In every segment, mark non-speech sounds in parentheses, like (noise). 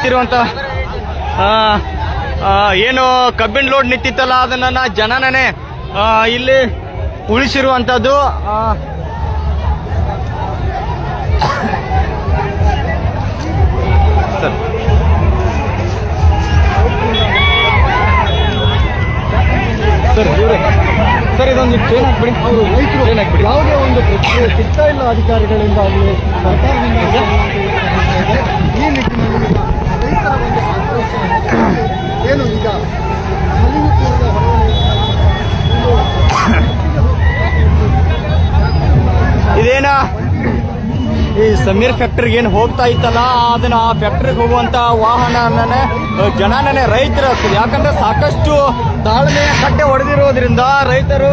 ನಿಂತಿರುವಂತ ಏನು ಕಬ್ಬಿನ ಲೋಡ್ ನಿಂತಿತ್ತಲ್ಲ ಅದನ್ನ ಜನನೇ ಇಲ್ಲಿ ಉಳಿಸಿರುವಂತದ್ದು ಸರ್ ಸರ್ ಇದೊಂದು ಟ್ರೈನ್ ಹಾಕ್ಬಿಡಿ. ಅವರು ರೈತರು. ಟ್ರೈನ್ ಹಾಕ್ಬಿಡಿ. ಯಾವುದೇ ಒಂದು ಸಿಗ್ತಾ ಇಲ್ಲ ಅಧಿಕಾರಿಗಳಿಂದ. ಆಗಲಿ ಸರ್ಕಾರದಿಂದ ಏನು ಈಗ? ಇದೇನಾ? ಈ ಸಮೀರ್ ಫ್ಯಾಕ್ಟ್ರಿಗೆ ಏನು ಹೋಗ್ತಾ ಇತ್ತಲ್ಲ, ಅದನ್ನ ಆ ಫ್ಯಾಕ್ಟ್ರಿಗೆ ಹೋಗುವಂತ ವಾಹನನೇ ಜನನೇ ರೈತರ ಯಾಕಂದ್ರೆ ಸಾಕಷ್ಟು ತಾಳ್ಮೆಯ ಕಟ್ಟೆ ಹೊಡೆದಿರೋದ್ರಿಂದ ರೈತರು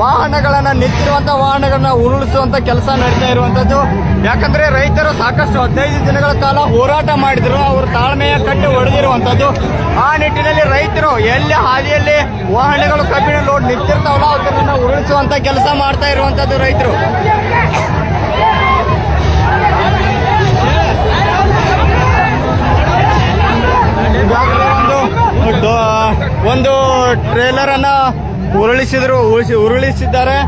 ವಾಹನಗಳನ್ನ ನಿಂತಿರುವಂತ ವಾಹನಗಳನ್ನ ಉರುಳಿಸುವಂತ ಕೆಲಸ ನಡೀತಾ ಇರುವಂತದ್ದು. ಯಾಕಂದ್ರೆ ರೈತರು ಸಾಕಷ್ಟು ಹದಿನೈದು ದಿನಗಳ ಕಾಲ ಹೋರಾಟ ಮಾಡಿದ್ರು, ಅವರು ತಾಳ್ಮೆಯ ಕಟ್ಟೆ ಹೊಡೆದಿರುವಂತದ್ದು ಆ ನಿಟ್ಟಿನಲ್ಲಿ ರೈತರು ಎಲ್ಲಿ ಹಾದಿಯಲ್ಲಿ ವಾಹನಗಳು ಕಬ್ಬಿಣ ಲೋಡ್ ನಿಂತಿರ್ತಾವಲ್ಲ, ಅದನ್ನ ಉರುಳಿಸುವಂತ ಕೆಲಸ ಮಾಡ್ತಾ ಇರುವಂತದ್ದು ರೈತರು. ಒಂದು ಒಂದು ಟ್ರೇಲರ್ ಅನ್ನ ಉರುಳಿಸಿದ್ರು ಉರುಳಿಸಿದ್ದಾರೆ.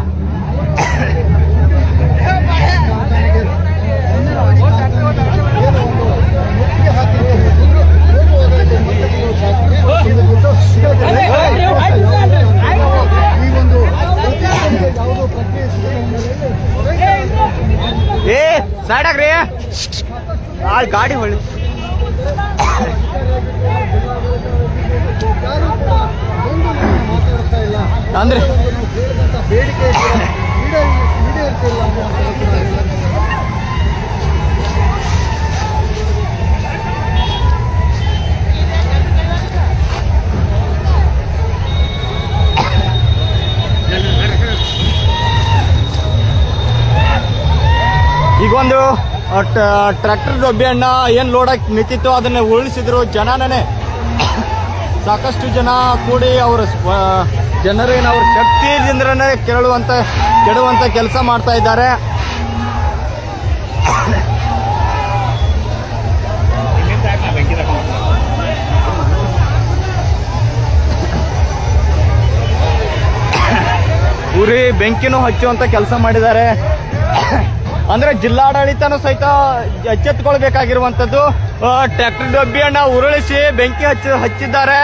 ಏ ಸೈಡ್ ಆ ಗಾಡಿ ಹೊಳ್ಳಿ. ಒಂದು ಟ್ರ್ಯಾಕ್ಟರ್ ಡಬ್ಬಿಯನ್ನ ಏನ್ ಲೋಡಾಗಿ ನಿಂತಿತ್ತು ಅದನ್ನ ಉರುಳಿಸಿದ್ರು. ಜನನೇ (coughs) ಸಾಕಷ್ಟು ಜನ ಕೂಡಿ ಅವರ ಜನರೇನು ಅವ್ರ ಶಕ್ತಿಯಿಂದನೇ ಕೆರಳುವಂತ, ಕೆಡುವಂತ ಕೆಲಸ ಮಾಡ್ತಾ ಇದ್ದಾರೆ. (coughs) ಉರಿ ಬೆಂಕಿನೂ ಹಚ್ಚುವಂತ ಕೆಲಸ ಮಾಡಿದ್ದಾರೆ. ಅಂದ್ರೆ ಜಿಲ್ಲಾಡಳಿತನೂ ಸಹಿತ ಎಚ್ಚೆತ್ತುಕೊಳ್ಬೇಕಾಗಿರುವಂತದ್ದು. ಟ್ರ್ಯಾಕ್ಟರ್ ಡಬ್ಬಿಯನ್ನ ಉರುಳಿಸಿ ಬೆಂಕಿ ಹಚ್ಚಿ ಹಚ್ಚಿದ್ದಾರೆ.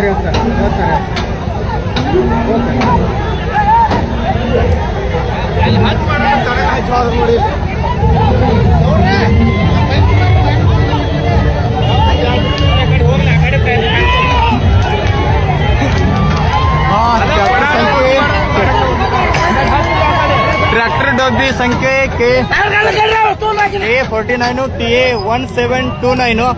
ಸರ್ ಎಸ್ ಸರ್ ಟ್ರ್ಯಾಕ್ಟರ್ ಡಬ್ಬಿ ಸಂಖ್ಯೆ K A forty nine T A one seven two nine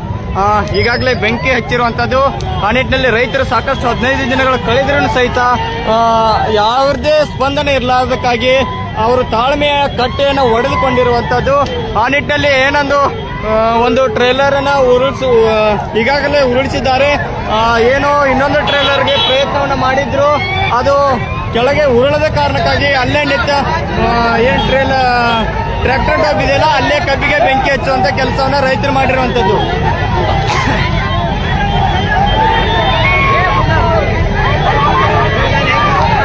ಈಗಾಗಲೇ ಬೆಂಕಿ ಹಚ್ಚಿರುವಂಥದ್ದು ಆ ನಿಟ್ಟಿನಲ್ಲಿ ರೈತರು ಸಾಕಷ್ಟು ಹದಿನೈದು ದಿನಗಳು ಕಳೆದ್ರೂ ಸಹಿತ ಯಾವುದೇ ಸ್ಪಂದನೆ ಇರಲಾರ್ದಕ್ಕಾಗಿ ಅವರು ತಾಳ್ಮೆಯ ಕಟ್ಟೆಯನ್ನು ಒಡೆದುಕೊಂಡಿರುವಂಥದ್ದು ಆ ನಿಟ್ಟಿನಲ್ಲಿ ಏನೊಂದು ಒಂದು ಟ್ರೇಲರ್ ಅನ್ನ ಉರುಳಿಸು ಈಗಾಗಲೇ ಉರುಳಿಸಿದ್ದಾರೆ. ಏನು ಇನ್ನೊಂದು ಟ್ರೇಲರ್ಗೆ ಪ್ರಯತ್ನವನ್ನು ಮಾಡಿದ್ರು. ಅದು ಕೆಳಗೆ ಉರುಳದ ಕಾರಣಕ್ಕಾಗಿ ಅಲ್ಲೇ ನಿಂತ ಏನು ಟ್ರೇಲ್ ಟ್ರ್ಯಾಕ್ಟರ್ ಡಬ್ ಇದೆಯಲ್ಲ, ಅಲ್ಲೇ ಕಬ್ಬಿಗೆ ಬೆಂಕಿ ಹಚ್ಚುವಂತ ಕೆಲಸವನ್ನ ರೈತರು ಮಾಡಿರುವಂತದ್ದು.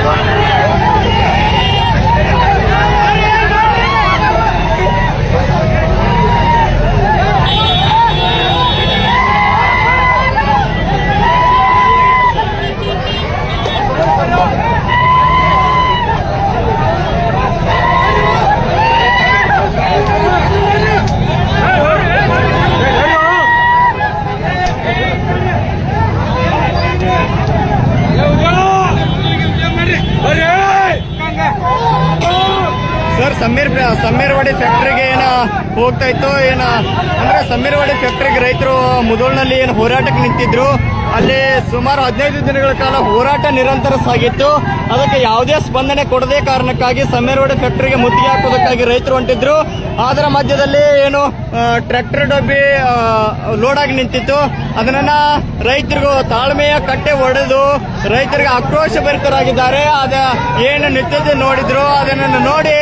Come on. ಅಂದ್ರೆ ಸಮೀರ್ವಾಡಿ ಫ್ಯಾಕ್ಟ್ರಿಗೆ ರೈತರು ಮುದೋಳ್ನಲ್ಲಿ ಏನು ಹೋರಾಟಕ್ಕೆ ನಿಂತಿದ್ರು. ಅಲ್ಲಿ ಸುಮಾರು ಹದಿನೈದು ದಿನಗಳ ಕಾಲ ಹೋರಾಟ ನಿರಂತರ ಸಾಗಿತ್ತು. ಅದಕ್ಕೆ ಯಾವುದೇ ಸ್ಪಂದನೆ ಕೊಡದೇ ಕಾರಣಕ್ಕಾಗಿ ಸಮೀರವಾಡಿ ಫ್ಯಾಕ್ಟರಿಗೆ ಮುತ್ತಿಗೆ ಹಾಕೋದಕ್ಕಾಗಿ ರೈತರು ಹೊಂಟಿದ್ರು. ಅದರ ಮಧ್ಯದಲ್ಲಿ ಏನು ಟ್ರ್ಯಾಕ್ಟರ್ ಡಬ್ಬಿ ಲೋಡ್ ಆಗಿ ನಿಂತಿತ್ತು. ಅದನ್ನ ರೈತರಿಗೂ ತಾಳ್ಮೆಯ ಕಟ್ಟೆ ಒಡೆದು ರೈತರಿಗೆ ಆಕ್ರೋಶ ಭರಿತರಾಗಿದ್ದಾರೆ. ಅದ ಏನು ನಿತ್ಯದ ನೋಡಿದ್ರು ಅದನ್ನು ನೋಡಿ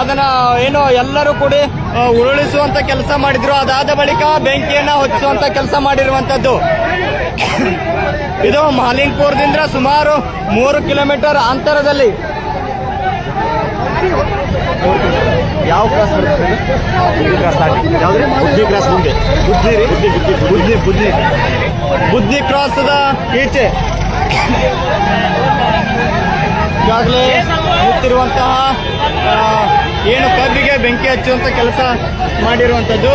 ಅದನ್ನ ಏನು ಎಲ್ಲರೂ ಕೂಡಿ ಉರುಳಿಸುವಂತ ಕೆಲಸ ಮಾಡಿದ್ರು. ಅದಾದ ಬಳಿಕ ಬೆಂಕಿಯನ್ನ ಹೊತ್ತಿಸುವಂತ ಕೆಲಸ ಮಾಡಿರುವಂತದ್ದು. (coughs) ಇದು ಮಾಲಿಂಗ್ಪುರದಿಂದ ಸುಮಾರು ಮೂರು ಕಿಲೋಮೀಟರ್ ಅಂತರದಲ್ಲಿ. ಯಾವ ಕ್ರಾಸ್ ಬುದ್ಧಿ ಕ್ರಾಸ್ ಬುದ್ಧಿ ಮುಂದೆ ಬುದ್ಧಿ ಬುದ್ಧಿ ಬುದ್ಧಿ ಬುದ್ಧಿ. ಬುದ್ಧಿ ಕ್ರಾಸ್ದ ಈಚೆ ಈಗಾಗಲೇ ನಿಂತಿರುವಂತಹ ಏನು ಕಬ್ಬಿಗೆ ಬೆಂಕಿ ಹಚ್ಚುವಂತ ಕೆಲಸ ಮಾಡಿರುವಂತದ್ದು.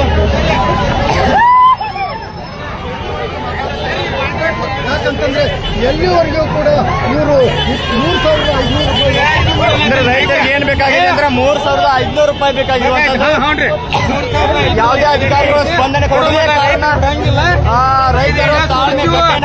ಯಾಕಂತಂದ್ರೆ ಎಲ್ಲಿವರೆಗೂ ಕೂಡ ಇವರು ಮೂರು ಸಾವಿರದ ಐನೂರು ರೂಪಾಯಿ ಅಂದ್ರೆ ರೈತರಿಗೆ ಏನ್ ಬೇಕಾಗಿದೆ ಅಂದ್ರೆ ಮೂರ್ ಸಾವಿರದ ಐದ್ನೂರು ರೂಪಾಯಿ ಬೇಕಾಗಿರುವಂತದ್ದು. ಯಾವುದೇ ಅಧಿಕಾರಿಗಳು ಸ್ಪಂದನೆ ಕೊಡದೇ ಕಾರಣ ರೈತರು ತಾಳ್ಮೆ ಇನ್ನ ಮಾಡಿ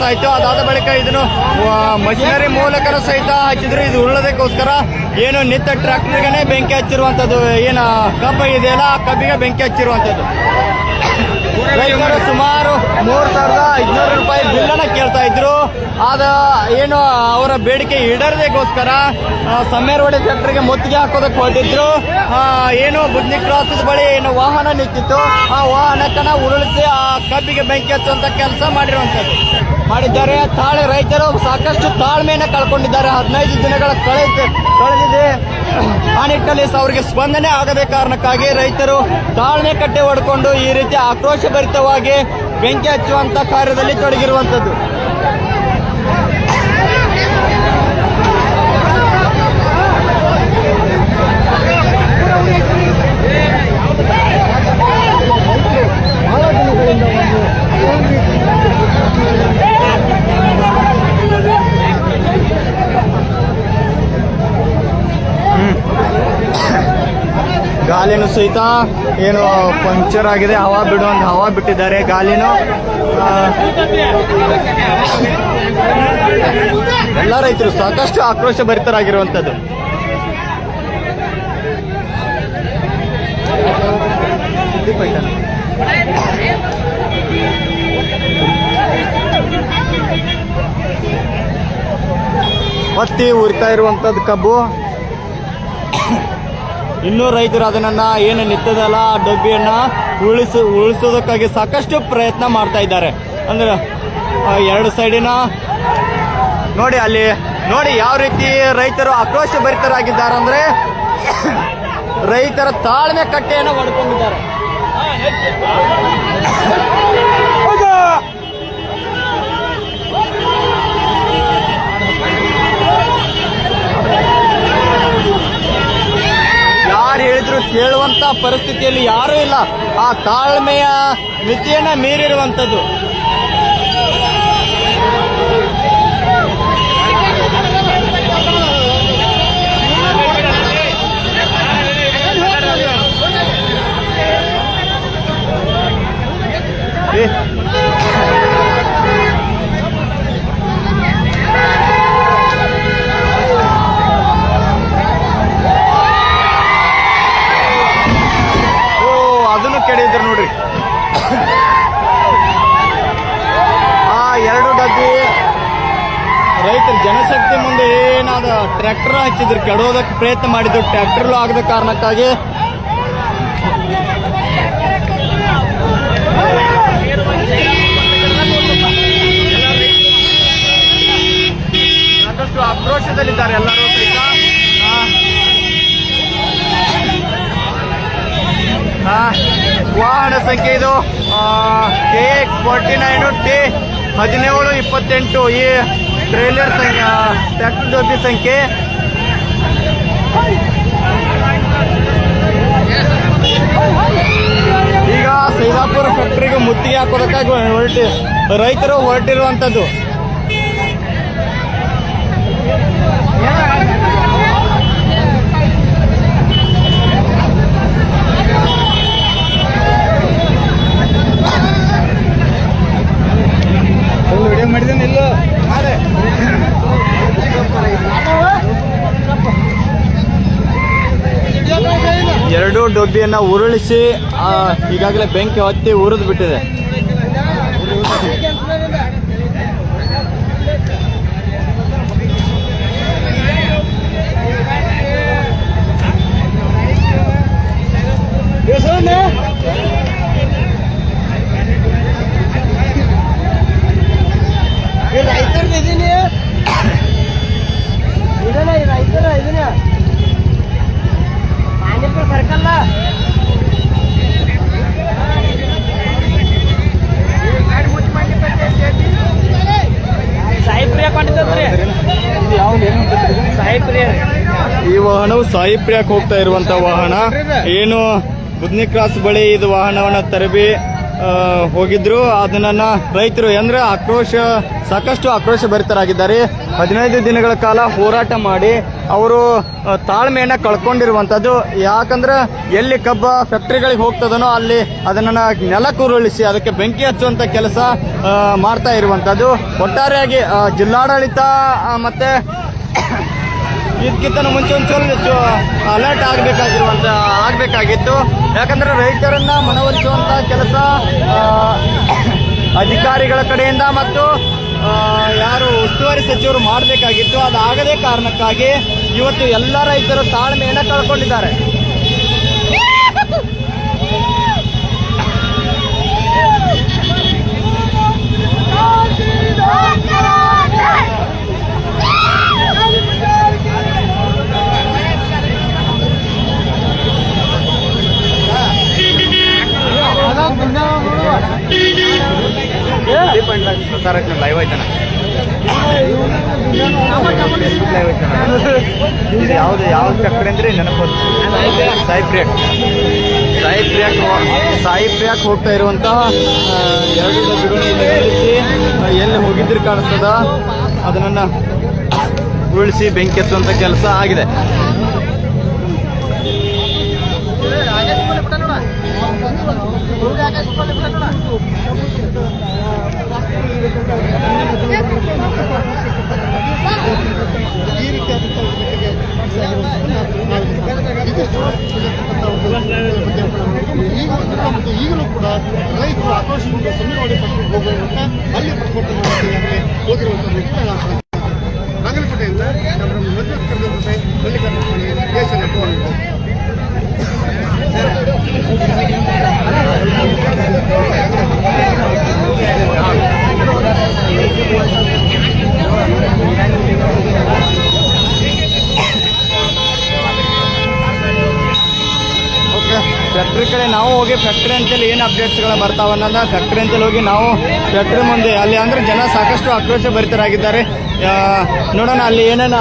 ಕೆಲಸ ಆಯ್ತು ಅದಾದ ಬಳಿಕ ಇದನ್ನು ಮಷಿನರಿ ಮೂಲಕ ಸಹಿತ ಹಚ್ಚಿದ್ರು ಇದು ಉಳ್ಳೋದಕ್ಕೋಸ್ಕರ ಏನು ನಿತ್ಯ ಟ್ರ್ಯಾಕ್ಟರ್ಗೆ ಬೆಂಕಿ ಹಚ್ಚಿರುವಂತದ್ದು, ಏನು ಕಬ್ಬ ಇದೆಯಲ್ಲ, ಆ ಕಬ್ಬಿಗೆ ಬೆಂಕಿ ಹಚ್ಚಿರುವಂತದ್ದು. ರೈತರು ಸುಮಾರು ಮೂರ್ ಸಾವಿರದ ಐದ್ನೂರು ರೂಪಾಯಿ ಬಿಲ್ಲನ್ನ ಕೇಳ್ತಾ ಇದ್ರು. ಆದ ಏನು ಅವರ ಬೇಡಿಕೆ ಈಡೇರದೆಗೋಸ್ಕರ ಸೆಂಟರ್ಗೆ ಮುತ್ತಿಗೆ ಹಾಕೋದಕ್ಕೆ ಹೊರಟಿದ್ರು. ಏನು ಬುದ್ಧಿ ಕ್ರಾಸ್ ಬಳಿ ಏನು ವಾಹನ ನಿಂತಿತ್ತು. ಆ ವಾಹನಕ್ಕನ ಉರುಳಿಸಿ ಆ ಕಬ್ಬಿಗೆ ಬೆಂಕಿ ಹಚ್ಚುವಂತ ಕೆಲಸ ಮಾಡಿರುವಂತದ್ದು ಮಾಡಿದ್ದಾರೆ. ತಾಳೆ ರೈತರು ಸಾಕಷ್ಟು ತಾಳ್ಮೆಯನ್ನು ಕಳ್ಕೊಂಡಿದ್ದಾರೆ. ಹದಿನೈದು ದಿನಗಳ ಕಳೆ ಕಳೆದಿದೆ. ಆ ನಿಟ್ಟಿನಲ್ಲಿ ಅವರಿಗೆ ಸ್ಪಂದನೆ ಆಗದ ಕಾರಣಕ್ಕಾಗಿ ರೈತರು ತಾಳ್ಮೆ ಕಟ್ಟೆ ಹೊಡ್ಕೊಂಡು ಈ ರೀತಿ ಆಕ್ರೋಶ ಭರಿತವಾಗಿ ಬೆಂಕಿ ಹಚ್ಚುವಂತ ಕಾರ್ಯದಲ್ಲಿ ತೊಡಗಿರುವಂತದ್ದು ದಿನಗಳಿಂದ ಸಹಿತ ಏನು ಪಂಕ್ಚರ್ ಆಗಿದೆ, ಹವಾ ಬಿಡುವಂತ ಹವಾ ಬಿಟ್ಟಿದ್ದಾರೆ, ಗಾಲಿನೋ. ಎಲ್ಲ ರೈತರು ಸಾಕಷ್ಟು ಆಕ್ರೋಶ ಭರಿತರಾಗಿರುವಂತದ್ದು ಮತ್ತೆ ಉರಿತಾ ಇರುವಂತದ್ದು ಕಬ್ಬು. ಇನ್ನೂ ರೈತರು ಅದನ್ನ ಏನು ನಿತ್ತದಲ್ಲ ಆ ಡಬ್ಬಿಯನ್ನ ಉಳಿಸ, ಉಳಿಸೋದಕ್ಕಾಗಿ ಸಾಕಷ್ಟು ಪ್ರಯತ್ನ ಮಾಡ್ತಾ ಇದ್ದಾರೆ. ಅಂದ್ರೆ ಎರಡು ಸೈಡಿನ ನೋಡಿ ಅಲ್ಲಿ, ನೋಡಿ ಯಾವ ರೀತಿ ರೈತರು ಆಕ್ರೋಶ ಭರಿತರಾಗಿದ್ದಾರೆ ಅಂದ್ರೆ ರೈತರ ತಾಳ್ಮೆ ಕಟ್ಟೆಯನ್ನು ಹೊಡ್ಕೊಂಡಿದ್ದಾರೆ ಯಾರು ಹೇಳಿದ್ರು ಕೇಳುವಂತ ಪರಿಸ್ಥಿತಿಯಲ್ಲಿ ಯಾರೂ ಇಲ್ಲ. ಆ ತಾಳ್ಮೆಯ ಮಿತಿಯನ್ನ ಮೀರಿರುವಂತದ್ದು ಏ, ಮುಂದೆ ಏನಾದ ಟ್ರ್ಯಾಕ್ಟರ್ ಹಚ್ಚಿದ್ರು ಕೆಡೋದಕ್ಕೆ ಪ್ರಯತ್ನ ಮಾಡಿದ್ದು ಟ್ರ್ಯಾಕ್ಟರ್ಲು ಆಗದ ಕಾರಣಕ್ಕಾಗಿ. ಆಕ್ರೋಶದಲ್ಲಿದ್ದಾರೆ ಎಲ್ಲರೂ ವಾಹನ ಸಂಖ್ಯೆ ಇದು ಕೆ ಫೋರ್ಟಿ ನೈನು ಟಿ ಹದಿನೇಳು, ಇಪ್ಪತ್ತೆಂಟು ಈ ಟ್ರೈಲರ್ ಸಂಖ್ಯೆ ಟ್ರ್ಯಾಕ್ಟರ್ ಜೊತೆ ಸಂಖ್ಯೆ. ಈಗ ಸೈದಾಪುರ ಫ್ಯಾಕ್ಟ್ರಿಗೆ ಮುತ್ತಿಗೆ ಹಾಕೋದಕ್ಕಾಗಿ ಹೊರಟಿ ರೈತರು ಹೊರಟಿರುವಂಥದ್ದು ವಿಡಿಯೋ ಮಾಡಿದ್ದೇನೆ ಇಲ್ಲ ಎರಡೂ ಡೊಬ್ಬಿಯನ್ನ ಉರುಳಿಸಿ ಈಗಾಗಲೇ ಬೆಂಕಿ ಹೊತ್ತಿ ಉರಿದು ಬಿಟ್ಟಿದೆ. (coughs) ರೈತರ ಇದೀನಿ. ಇದನ್ನ ರೈತರ ಇದನ್ನ ವಾಹನವು ಸಾಯಿಪ್ರಿಯಕ್ಕೆ ಹೋಗ್ತಾ ಇರುವಂತ ವಾಹನ. ಏನು ಬುದ್ನಿ ಕ್ರಾಸ್ ಬಳಿ ಇದು ವಾಹನವನ್ನ ತರಬಿ ಹೋಗಿದ್ರು. ಅದನ್ನ ರೈತರು ಅಂದ್ರೆ ಆಕ್ರೋಶ, ಸಾಕಷ್ಟು ಆಕ್ರೋಶ ಭರಿತರಾಗಿದ್ದಾರೆ. ಹದಿನೈದು ದಿನಗಳ ಕಾಲ ಹೋರಾಟ ಮಾಡಿ ಅವರು ತಾಳ್ಮೆಯನ್ನ ಕಳ್ಕೊಂಡಿರುವಂತದ್ದು. ಯಾಕಂದ್ರೆ ಎಲ್ಲಿ ಕಬ್ಬ ಫ್ಯಾಕ್ಟ್ರಿಗಳಿಗೆ ಹೋಗ್ತದನೋ ಅಲ್ಲಿ ಅದನ್ನ ನೆಲ ಕುರುಳಿಸಿ ಅದಕ್ಕೆ ಬೆಂಕಿ ಹಚ್ಚುವಂತ ಕೆಲಸ ಮಾಡ್ತಾ ಇರುವಂತದ್ದು. ಒಟ್ಟಾರೆಯಾಗಿ ಜಿಲ್ಲಾಡಳಿತ ಮತ್ತೆ ಇದಕ್ಕಿಂತ ಮುಂಚೆ ಒಂಚೂರು ಅಲರ್ಟ್ ಆಗಬೇಕಾಗಿರುವಂಥ ಆಗಬೇಕಾಗಿತ್ತು. ಯಾಕಂದ್ರೆ ರೈತರನ್ನ ಮನವೊಲಿಸುವಂತ ಕೆಲಸ ಅಧಿಕಾರಿಗಳ ಕಡೆಯಿಂದ ಮತ್ತು ಯಾರು ಉಸ್ತುವಾರಿ ಸಚಿವರು ಮಾಡಬೇಕಾಗಿತ್ತು. ಅದಾಗದೇ ಕಾರಣಕ್ಕಾಗಿ ಇವತ್ತು ಎಲ್ಲ ರೈತರು ತಾಳ್ಮೆಯನ್ನು ಕಳ್ಕೊಂಡಿದ್ದಾರೆ. ಲೈವ್ ಆಯ್ತಾನ ಇದು ಯಾವ್ದು ಯಾವ್ದು ಫ್ಯಾಕ್ಟ್ರಿ ಅಂದ್ರೆ ನೆನಪು ಸಾಯಿ ಪ್ರಿಯಾಕ್ ಸಾಯಿ ಪ್ರಿಯಾಕ್ ಸಾಯಿ ಹೋಗ್ತಾ ಇರುವಂತಹ ಎರಡು ಎಲ್ಲಿ ಹೋಗಿದ್ರು ಕಾಣಿಸ್ತದ? ಅದನ್ನ ಉರುಳಿಸಿ ಬೆಂಕಿ ಹಚ್ಚುವಂತ ಕೆಲಸ ಆಗಿದೆ. ಈ ರೀತಿಯಾದಂಥ ಮತ್ತು ಈಗಲೂ ಕೂಡ ರೈತರು ಆಕ್ರೋಶದಿಂದ ಸುಮ್ಮನೆ ಪಟ್ಟು ಹೋಗುವಂತ ಅಲ್ಲಿ ಪ್ರತಿಭಟನೆ ಹೋಗಿರುವಂಥ ನಾಗಲಕೋಟೆಯಿಂದ ನಮ್ಮ ಮಧ್ಯ ಕರೆದಂತೆ ಮಲ್ಲಿಕಾರ್ಜುನ ದೇಶದ ಫ್ಯಾಕ್ಟ್ರಿ ಕಡೆ ನಾವು ಹೋಗಿ ಫ್ಯಾಕ್ಟ್ರಿ ಅಂತೇಳಿ ಏನು ಅಪ್ಡೇಟ್ಸ್ಗಳು ಬರ್ತಾವ ಅನ್ನೋದ ಫ್ಯಾಕ್ಟ್ರಿ ಅಂತೇಳಿ ಹೋಗಿ ನಾವು ಫ್ಯಾಕ್ಟ್ರಿ ಮುಂದೆ ಅಲ್ಲಿ ಅಂದ್ರೆ ಜನ ಸಾಕಷ್ಟು ಆಕ್ರೋಶ ಭರಿತರಾಗಿದ್ದಾರೆ. ನೋಡೋಣ ಅಲ್ಲಿ ಏನೇನ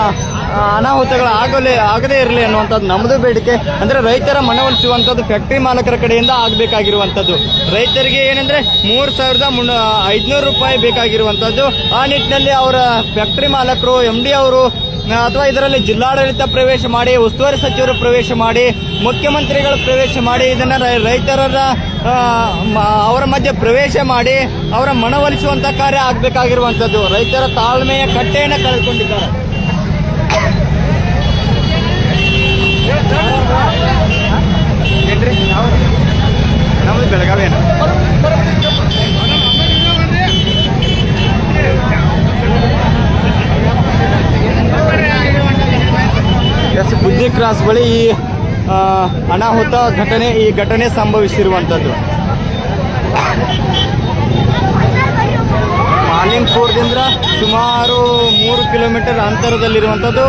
ಅನಾಹುತಗಳು ಆಗಲೇ ಆಗದೇ ಇರಲಿ ಅನ್ನುವಂಥದ್ದು ನಮ್ಮದು ಬೇಡಿಕೆ. ಅಂದರೆ ರೈತರ ಮನವೊಲಿಸುವಂಥದ್ದು ಫ್ಯಾಕ್ಟ್ರಿ ಮಾಲಕರ ಕಡೆಯಿಂದ ಆಗಬೇಕಾಗಿರುವಂಥದ್ದು. ರೈತರಿಗೆ ಏನಂದರೆ ಮೂರು ಸಾವಿರದ ಮುನ್ನ ಐದುನೂರು ರೂಪಾಯಿ ಬೇಕಾಗಿರುವಂಥದ್ದು. ಆ ನಿಟ್ಟಿನಲ್ಲಿ ಅವರ ಫ್ಯಾಕ್ಟ್ರಿ ಮಾಲಕರು ಎಂ ಡಿ ಅವರು, ಅಥವಾ ಇದರಲ್ಲಿ ಜಿಲ್ಲಾಡಳಿತ ಪ್ರವೇಶ ಮಾಡಿ, ಉಸ್ತುವಾರಿ ಸಚಿವರು ಪ್ರವೇಶ ಮಾಡಿ, ಮುಖ್ಯಮಂತ್ರಿಗಳು ಪ್ರವೇಶ ಮಾಡಿ, ಇದನ್ನು ರೈತರ ಅವರ ಮಧ್ಯೆ ಪ್ರವೇಶ ಮಾಡಿ, ಅವರ ಮನವೊಲಿಸುವಂಥ ಕಾರ್ಯ ಆಗಬೇಕಾಗಿರುವಂಥದ್ದು. ರೈತರ ತಾಳ್ಮೆಯ ಕಟ್ಟೆಯನ್ನು ಕಳೆದುಕೊಂಡಿದ್ದಾರೆ. ಕ್ರಾಸ್ ಬುದ್ಧಿ ಕ್ರಾಸ್ ಬಳಿ ಈ ಅನಾಹುತ ಘಟನೆ ಈ ಘಟನೆ ಸಂಭವಿಸಿರುವಂಥದ್ದು. ಮಾಲಿಂಗ್ಪುರದಿಂದ ಸುಮಾರು ಮೂರು ಕಿಲೋಮೀಟರ್ ಅಂತರದಲ್ಲಿರುವಂಥದ್ದು?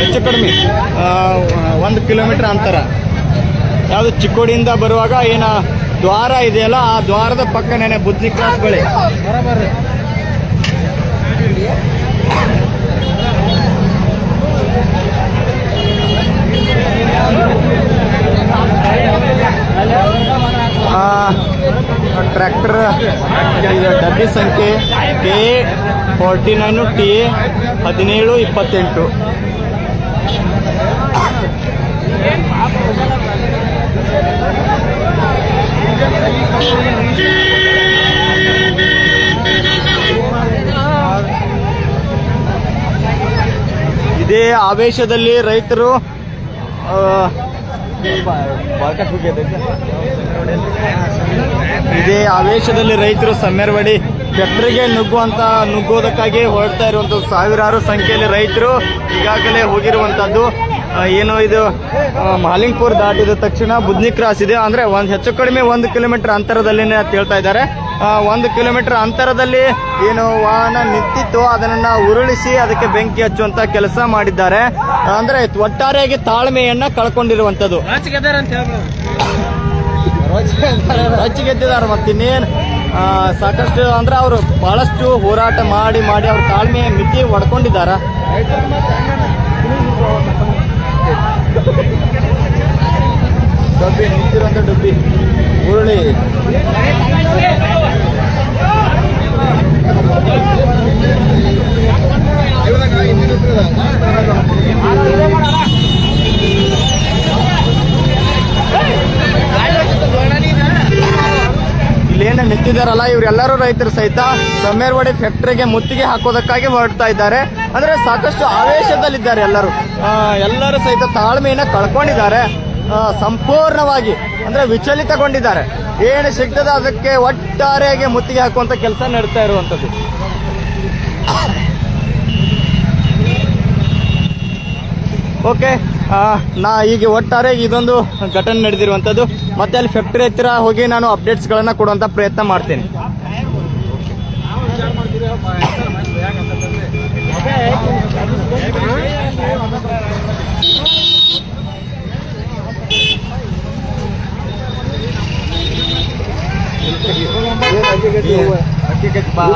ಹೆಚ್ಚು ಕಡಿಮೆ. ಒಂದು ಕಿಲೋಮೀಟರ್ ಅಂತರ. ಯಾವುದು ಚಿಕ್ಕೋಡಿಯಿಂದ ಬರುವಾಗ ಏನ ದ್ವಾರ ಇದೆಯಲ್ಲ, ಆ ದ್ವಾರದ ಪಕ್ಕನೇನೆ ಬುದ್ಧಿ ಕ್ಲಾಸ್ ಬಳಿ ಟ್ರ್ಯಾಕ್ಟರ್ ಡಬ್ಬಿ ಸಂಖ್ಯೆ K forty nine T A ಹದಿನೇಳು ಇಪ್ಪತ್ತೆಂಟು. ಇದೇ ಆವೇಶದಲ್ಲಿ ರೈತರು ಇದೇ ಆವೇಶದಲ್ಲಿ ರೈತರು ಸಮ್ಮೆರವಡಿ ಕೆಟ್ಟರಿಗೆ ನುಗ್ಗುವಂತ ನುಗ್ಗೋದಕ್ಕಾಗಿ ಹೊರಡ್ತಾ ಇರುವಂತ ಸಾವಿರಾರು ಸಂಖ್ಯೆಯಲ್ಲಿ ರೈತರು ಈಗಾಗಲೇ ಹೋಗಿರುವಂತದ್ದು. ಏನು ಇದು ಮಾಲಿಂಗ್ಪುರ್ ದಾಟಿದ ತಕ್ಷಣ ಬುದ್ನಿ ಕ್ರಾಸ್ ಇದೆ. ಅಂದ್ರೆ ಒಂದು ಹೆಚ್ಚು ಕಡಿಮೆ ಒಂದು ಕಿಲೋಮೀಟರ್ ಅಂತರದಲ್ಲಿನೇ ಅಂತ ಹೇಳ್ತಾ ಇದ್ದಾರೆ. ಒಂದು ಕಿಲೋಮೀಟರ್ ಅಂತರದಲ್ಲಿ ಏನು ವಾಹನ ನಿಂತಿತ್ತು. ಅದನ್ನ ಉರುಳಿಸಿ ಅದಕ್ಕೆ ಬೆಂಕಿ ಹಚ್ಚುವಂತ ಕೆಲಸ ಮಾಡಿದ್ದಾರೆ. ಅಂದ್ರೆ ಒಟ್ಟಾರೆಯಾಗಿ ತಾಳ್ಮೆಯನ್ನ ಕಳ್ಕೊಂಡಿರುವಂತದ್ದು ರಚಿಗೆದ್ದಿದ್ದಾರೆ ಮತ್ತಿನ್ನೇನು ಸಾಕಷ್ಟು ಅಂದ್ರೆ ಅವರು ಬಹಳಷ್ಟು ಹೋರಾಟ ಮಾಡಿ ಮಾಡಿ ಅವ್ರ ತಾಳ್ಮೆಯ ಮಿತಿ ಒಡ್ಕೊಂಡಿದ್ದಾರೆ ಡಬ್ಬಿ ನಿಂತಿರುವಂತ ಡಬ್ಬಿ. ಉರುಳಿ. ಇಲ್ಲೇನ ನಿಂತಿದ್ದಾರಲ್ಲ, ಇವರೆಲ್ಲರೂ ರೈತರು ಸಹಿತ ಸಮ್ಮೇರ್ವಾಡಿ ಫ್ಯಾಕ್ಟರಿಗೆ ಮುತ್ತಿಗೆ ಹಾಕೋದಕ್ಕಾಗಿ ಹೊರಡ್ತಾ ಇದ್ದಾರೆ. ಅಂದ್ರೆ ಸಾಕಷ್ಟು ಆವೇಶದಲ್ಲಿದ್ದಾರೆ ಎಲ್ಲರೂ. ಎಲ್ಲರೂ ಸಹಿತ ತಾಳ್ಮೆಯನ್ನ ಕಳ್ಕೊಂಡಿದ್ದಾರೆ. ಸಂಪೂರ್ಣವಾಗಿ ಅಂದ್ರೆ ವಿಚಲಿತಗೊಂಡಿದ್ದಾರೆ. ಏನು ಸಿಗ್ತದೆ ಅದಕ್ಕೆ ಒಟ್ಟಾರೆಯಾಗಿ ಮುತ್ತಿಗೆ ಹಾಕುವಂತ ಕೆಲಸ ನಡೀತಾ ಇರುವಂತದ್ದು ಓಕೆ ನಾ ಈಗ ಒಟ್ಟಾರೆ ಇದೊಂದು ಘಟನೆ ನಡೆದಿರುವಂಥದ್ದು ಮತ್ತೆ ಅಲ್ಲಿ ಫ್ಯಾಕ್ಟ್ರಿ ಹತ್ತಿರ ಹೋಗಿ ನಾನು ಅಪ್ಡೇಟ್ಸ್ಗಳನ್ನು ಕೊಡುವಂಥ ಪ್ರಯತ್ನ ಮಾಡ್ತೇನೆ.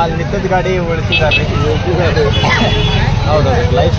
ಅಲ್ಲಿ ನಿಂತದ ಗಾಡಿ ಉಳಿಸಿದ್ದಾರೆ. ಹೌದೌದು ಲೈಫ್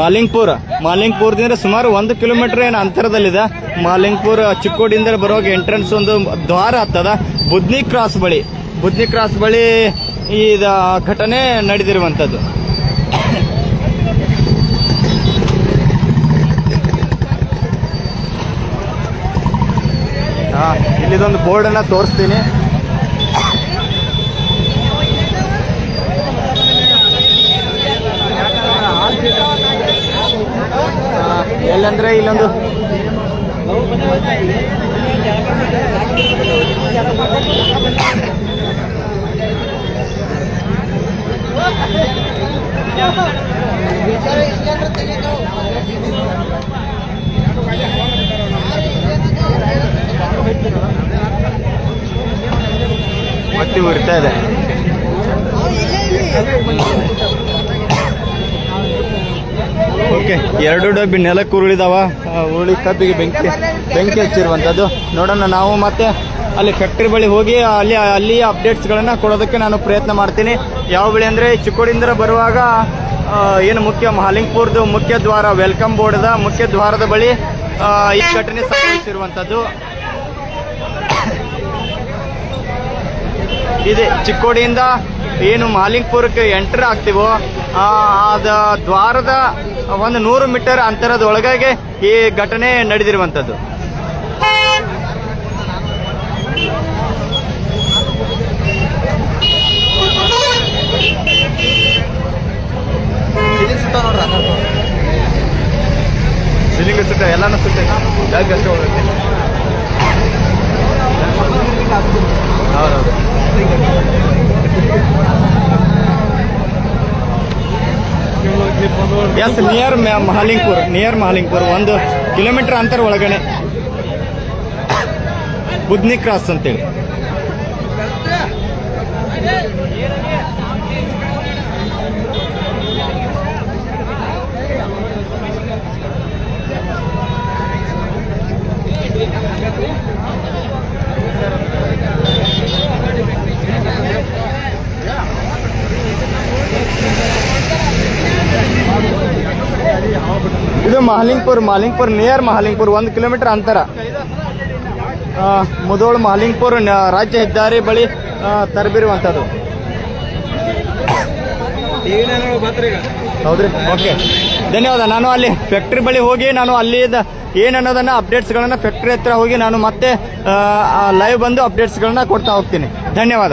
ಮಾಲಿಂಗ್ಪುರ. ಮಾಲಿಂಗ್ಪುರದಿಂದ ಸುಮಾರು ಒಂದು ಕಿಲೋಮೀಟರ್ ಏನು ಅಂತರದಲ್ಲಿದೆ. ಮಾಲಿಂಗ್ಪುರ ಚಿಕ್ಕೋಡಿಯಿಂದ ಬರುವಾಗ ಎಂಟ್ರೆನ್ಸ್ ಒಂದು ದ್ವಾರ ಆಗ್ತದ. ಬುದ್ನಿ ಕ್ರಾಸ್ ಬಳಿ. ಬುದ್ನಿ ಕ್ರಾಸ್ ಬಳಿ ಈ ಘಟನೆ ನಡೆದಿರುವಂಥದ್ದು ಇಲ್ಲಿದೊಂದು ಬೋರ್ಡನ್ನು ತೋರಿಸ್ತೀನಿ. ಎಲ್ಲಂದ್ರೆ ಇಲ್ಲೊಂದು ಮತ್ತೆ ಉರ್ತಾ ಇದೆ. ಓಕೆ, ಎರಡು ಡಬ್ಬಿ ನೆಲಕ್ಕೆ ಉರುಳಿದಾವ? ಉರುಳಿ ಕಬ್ಬಿಗೆ ಬೆಂಕಿ ಬೆಂಕಿ ಹಚ್ಚಿರುವಂಥದ್ದು. ನೋಡೋಣ ನಾವು ಮತ್ತೆ ಅಲ್ಲಿ ಫ್ಯಾಕ್ಟ್ರಿ ಬಳಿ ಹೋಗಿ ಅಲ್ಲಿ ಅಲ್ಲಿಯ ಅಪ್ಡೇಟ್ಸ್ಗಳನ್ನು ಕೊಡೋದಕ್ಕೆ ನಾನು ಪ್ರಯತ್ನ ಮಾಡ್ತೀನಿ. ಯಾವ ಬೆಳೆ ಅಂದರೆ ಚಿಕ್ಕೋಡಿಂದ ಬರುವಾಗ ಏನು ಮುಖ್ಯ ಮಾಲಿಂಗ್ಪುರ್ದು ಮುಖ್ಯ ದ್ವಾರ ವೆಲ್ಕಮ್ ಬೋರ್ಡ್ದ ಮುಖ್ಯ ದ್ವಾರದ ಬಳಿ ಈ ಘಟನೆ ಸಂಭವಿಸಿರುವಂಥದ್ದು. (coughs) ಇದೆ. ಚಿಕ್ಕೋಡಿಯಿಂದ ಏನು ಮಾಲಿಂಗ್ಪುರಕ್ಕೆ ಎಂಟರ್ ಆಗ್ತೀವೋ ಅದ ದ್ವಾರದ ಒಂದು ನೂರು ಮೀಟರ್ ಅಂತರದ ಒಳಗಾಗೆ ಈ ಘಟನೆ ನಡೆದಿರುವಂಥದ್ದು. ಸಿಲಿಂಗ್ ಸುತ್ತ ಎಲ್ಲಾನು ಸುತ್ತ ಜಾಗ ಹೌದೌದು. Yes near Mahalingpur near Mahalingpur ಒಂದು ಕಿಲೋಮೀಟರ್ ಅಂತರ ಒಳಗಡೆ ಬುದ್ನಿ ಕ್ರಾಸ್ ಅಂತೇಳಿ ಇದು ಮಹಾಲಿಂಗ್ಪುರ್ ಮಹಾಲಿಂಗ್ಪುರ್ ನಿಯರ್ ಮಹಾಲಿಂಗ್ಪುರ್ ಒಂದು ಕಿಲೋಮೀಟರ್ ಅಂತರ. ಮುದೋಳ್ ಮಹಾಲಿಂಗ್ಪುರ್ ರಾಜ್ಯ ಹೆದ್ದಾರಿ ಬಳಿ ತರಬಿರುವಂಥದ್ದು ಹೌದ್ರಿ? ಓಕೆ ಧನ್ಯವಾದ. ನಾನು ಅಲ್ಲಿ ಫ್ಯಾಕ್ಟ್ರಿ ಬಳಿ ಹೋಗಿ, ನಾನು ಅಲ್ಲಿ ಏನನ್ನೋದನ್ನ ಅಪ್ಡೇಟ್ಸ್ಗಳನ್ನ ಫ್ಯಾಕ್ಟ್ರಿ ಹತ್ರ ಹೋಗಿ, ನಾನು ಮತ್ತೆ ಲೈವ್ ಬಂದು ಅಪ್ಡೇಟ್ಸ್ಗಳನ್ನ ಕೊಡ್ತಾ ಹೋಗ್ತೀನಿ. ಧನ್ಯವಾದ.